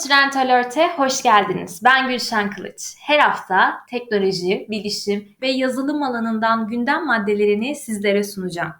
Trend Alert'e hoş geldiniz. Ben Gülşen Kılıç. Her hafta teknoloji, bilişim ve yazılım alanından gündem maddelerini sizlere sunacağım.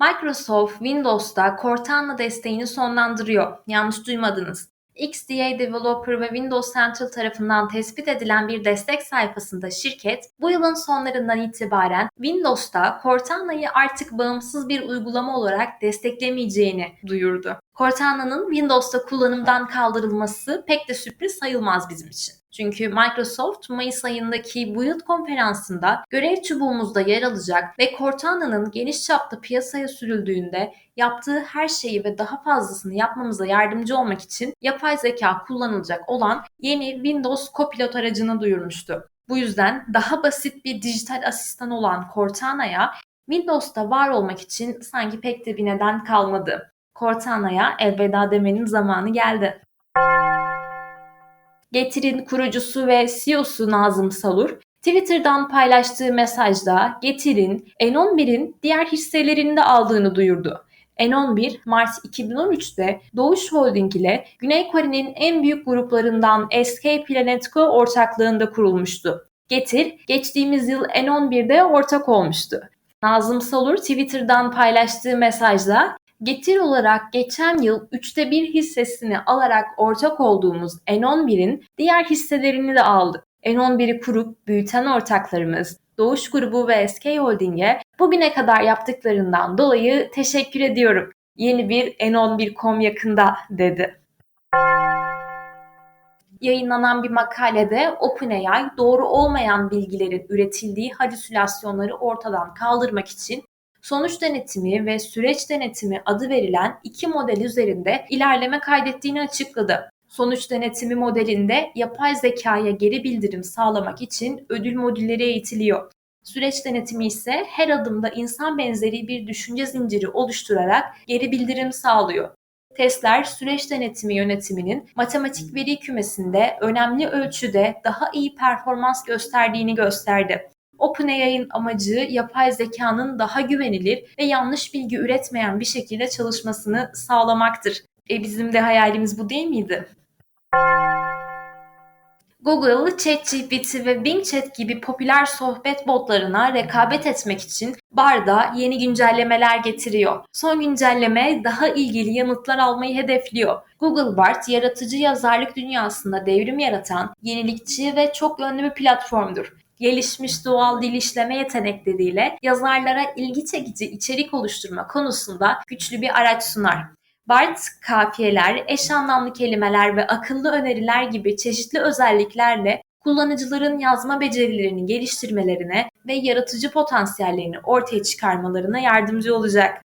Microsoft Windows'ta Cortana desteğini sonlandırıyor. Yanlış duymadınız. XDA Developer ve Windows Central tarafından tespit edilen bir destek sayfasında şirket bu yılın sonlarından itibaren Windows'ta Cortana'yı artık bağımsız bir uygulama olarak desteklemeyeceğini duyurdu. Cortana'nın Windows'ta kullanımdan kaldırılması pek de sürpriz sayılmaz bizim için. Çünkü Microsoft Mayıs ayındaki bu yıl konferansında görev çubuğumuzda yer alacak ve Cortana'nın geniş çapta piyasaya sürüldüğünde yaptığı her şeyi ve daha fazlasını yapmamıza yardımcı olmak için yapay zeka kullanılacak olan yeni Windows Copilot aracını duyurmuştu. Bu yüzden daha basit bir dijital asistan olan Cortana'ya Windows'ta var olmak için sanki pek de bir neden kalmadı. Cortana'ya elveda demenin zamanı geldi. Getir'in kurucusu ve CEO'su Nazım Salur, Twitter'dan paylaştığı mesajda Getir'in N11'in diğer hisselerini de aldığını duyurdu. N11 Mart 2013'te Doğuş Holding ile Güney Kore'nin en büyük gruplarından SK Planetco ortaklığında kurulmuştu. Getir, geçtiğimiz yıl N11'de ortak olmuştu. Nazım Salur Twitter'dan paylaştığı mesajda Getir olarak geçen yıl üçte bir hissesini alarak ortak olduğumuz N11'in diğer hisselerini de aldık. N11'i kurup büyüten ortaklarımız Doğuş Grubu ve SK Holding'e bugüne kadar yaptıklarından dolayı teşekkür ediyorum. Yeni bir N11.com yakında dedi. Yayınlanan bir makalede OpenAI doğru olmayan bilgilerin üretildiği halüsinasyonları ortadan kaldırmak için sonuç denetimi ve süreç denetimi adı verilen iki model üzerinde ilerleme kaydettiğini açıkladı. Sonuç denetimi modelinde yapay zekaya geri bildirim sağlamak için ödül modülleri eğitiliyor. Süreç denetimi ise her adımda insan benzeri bir düşünce zinciri oluşturarak geri bildirim sağlıyor. Testler süreç denetimi yönetiminin matematik veri kümesinde önemli ölçüde daha iyi performans gösterdiğini gösterdi. OpenAI'ın amacı yapay zekanın daha güvenilir ve yanlış bilgi üretmeyen bir şekilde çalışmasını sağlamaktır. E bizim de hayalimiz bu değil miydi? Google, ChatGPT ve Bing Chat gibi popüler sohbet botlarına rekabet etmek için Bard'a yeni güncellemeler getiriyor. Son güncelleme daha ilgili yanıtlar almayı hedefliyor. Google Bard, yaratıcı yazarlık dünyasında devrim yaratan, yenilikçi ve çok yönlü bir platformdur gelişmiş doğal dil işleme yetenekleriyle yazarlara ilgi çekici içerik oluşturma konusunda güçlü bir araç sunar. BART, kafiyeler, eş anlamlı kelimeler ve akıllı öneriler gibi çeşitli özelliklerle kullanıcıların yazma becerilerini geliştirmelerine ve yaratıcı potansiyellerini ortaya çıkarmalarına yardımcı olacak.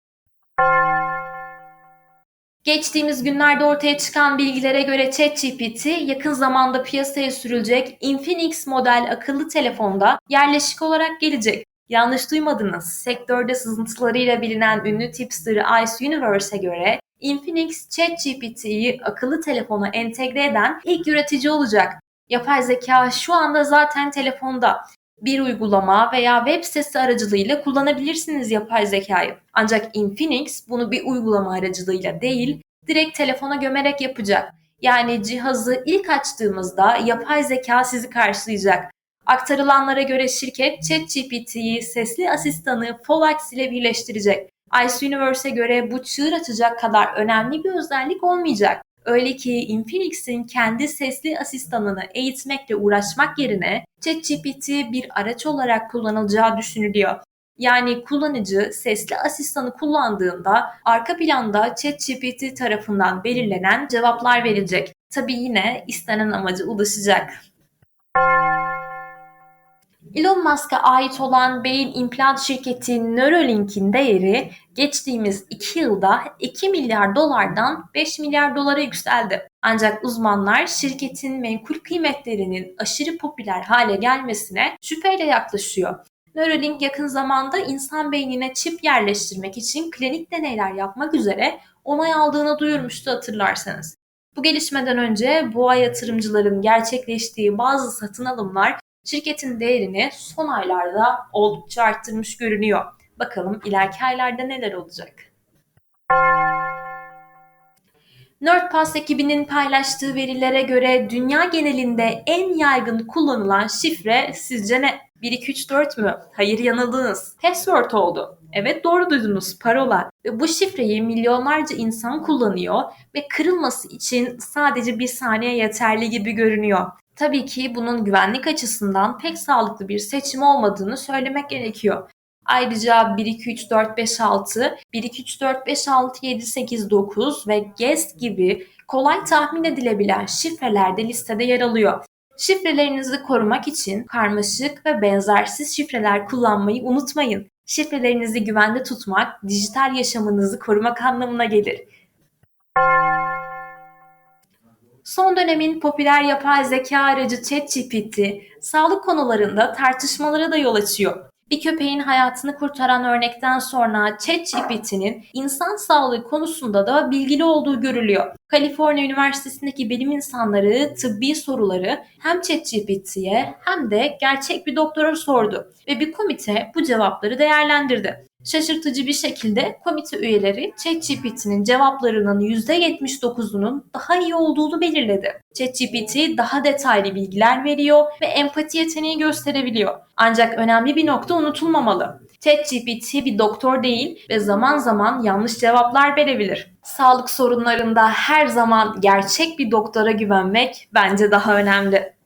Geçtiğimiz günlerde ortaya çıkan bilgilere göre ChatGPT yakın zamanda piyasaya sürülecek Infinix model akıllı telefonda yerleşik olarak gelecek. Yanlış duymadınız. Sektörde sızıntılarıyla bilinen ünlü tipster Ice Universe'e göre Infinix ChatGPT'yi akıllı telefona entegre eden ilk üretici olacak. Yapay zeka şu anda zaten telefonda. Bir uygulama veya web sitesi aracılığıyla kullanabilirsiniz yapay zekayı. Ancak Infinix bunu bir uygulama aracılığıyla değil, direkt telefona gömerek yapacak. Yani cihazı ilk açtığımızda yapay zeka sizi karşılayacak. Aktarılanlara göre şirket ChatGPT'yi sesli asistanı Folax ile birleştirecek. Ice Universe'e göre bu çığır açacak kadar önemli bir özellik olmayacak. Öyle ki Infinix'in kendi sesli asistanını eğitmekle uğraşmak yerine ChatGPT bir araç olarak kullanılacağı düşünülüyor. Yani kullanıcı sesli asistanı kullandığında arka planda ChatGPT tarafından belirlenen cevaplar verilecek. Tabi yine istenen amaca ulaşacak. Elon Musk'a ait olan beyin implant şirketi Neuralink'in değeri geçtiğimiz 2 yılda 2 milyar dolardan 5 milyar dolara yükseldi. Ancak uzmanlar şirketin menkul kıymetlerinin aşırı popüler hale gelmesine şüpheyle yaklaşıyor. Neuralink yakın zamanda insan beynine çip yerleştirmek için klinik deneyler yapmak üzere onay aldığını duyurmuştu hatırlarsanız. Bu gelişmeden önce boğa yatırımcıların gerçekleştiği bazı satın alımlar şirketin değerini son aylarda oldukça arttırmış görünüyor. Bakalım ileriki aylarda neler olacak? NerdPass ekibinin paylaştığı verilere göre dünya genelinde en yaygın kullanılan şifre sizce ne? 1 2 3 4 mü? Hayır yanıldınız. Password oldu. Evet doğru duydunuz parola. Ve bu şifreyi milyonlarca insan kullanıyor ve kırılması için sadece bir saniye yeterli gibi görünüyor. Tabii ki bunun güvenlik açısından pek sağlıklı bir seçim olmadığını söylemek gerekiyor. Ayrıca 1, 2, 3, 4, 5, 6, 1, 2, 3, 4, 5, 6, 7, 8, 9 ve guest gibi kolay tahmin edilebilen şifreler de listede yer alıyor. Şifrelerinizi korumak için karmaşık ve benzersiz şifreler kullanmayı unutmayın. Şifrelerinizi güvende tutmak, dijital yaşamınızı korumak anlamına gelir. Son dönemin popüler yapay zeka aracı ChatGPT, sağlık konularında tartışmalara da yol açıyor. Bir köpeğin hayatını kurtaran örnekten sonra ChatGPT'nin insan sağlığı konusunda da bilgili olduğu görülüyor. Kaliforniya Üniversitesi'ndeki bilim insanları tıbbi soruları hem ChatGPT'ye hem de gerçek bir doktora sordu ve bir komite bu cevapları değerlendirdi. Şaşırtıcı bir şekilde komite üyeleri ChatGPT'nin cevaplarının %79'unun daha iyi olduğunu belirledi. ChatGPT daha detaylı bilgiler veriyor ve empati yeteneği gösterebiliyor. Ancak önemli bir nokta unutulmamalı. ChatGPT bir doktor değil ve zaman zaman yanlış cevaplar verebilir. Sağlık sorunlarında her zaman gerçek bir doktora güvenmek bence daha önemli.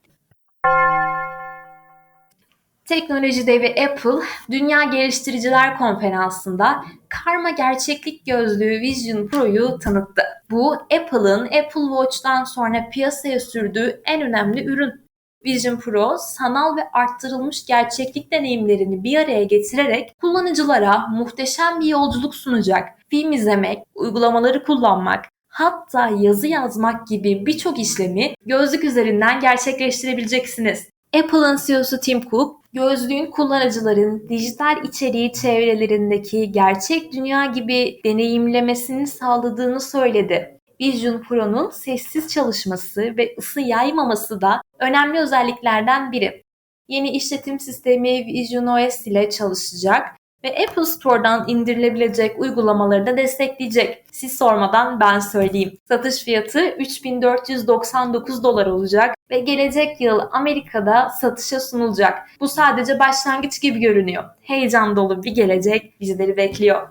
Teknoloji devi Apple, Dünya Geliştiriciler Konferansı'nda Karma Gerçeklik Gözlüğü Vision Pro'yu tanıttı. Bu Apple'ın Apple Watch'tan sonra piyasaya sürdüğü en önemli ürün. Vision Pro, sanal ve arttırılmış gerçeklik deneyimlerini bir araya getirerek kullanıcılara muhteşem bir yolculuk sunacak. Film izlemek, uygulamaları kullanmak, hatta yazı yazmak gibi birçok işlemi gözlük üzerinden gerçekleştirebileceksiniz. Apple'ın CEO'su Tim Cook, gözlüğün kullanıcıların dijital içeriği çevrelerindeki gerçek dünya gibi deneyimlemesini sağladığını söyledi. Vision Pro'nun sessiz çalışması ve ısı yaymaması da önemli özelliklerden biri. Yeni işletim sistemi Vision OS ile çalışacak ve Apple Store'dan indirilebilecek uygulamaları da destekleyecek. Siz sormadan ben söyleyeyim. Satış fiyatı 3499 dolar olacak ve gelecek yıl Amerika'da satışa sunulacak. Bu sadece başlangıç gibi görünüyor. Heyecan dolu bir gelecek bizleri bekliyor.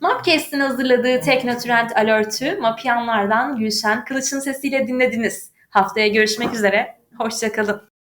Mapcast'in hazırladığı Teknotrend Alert'ü Mapyanlardan Gülşen Kılıç'ın sesiyle dinlediniz. Haftaya görüşmek üzere, hoşçakalın.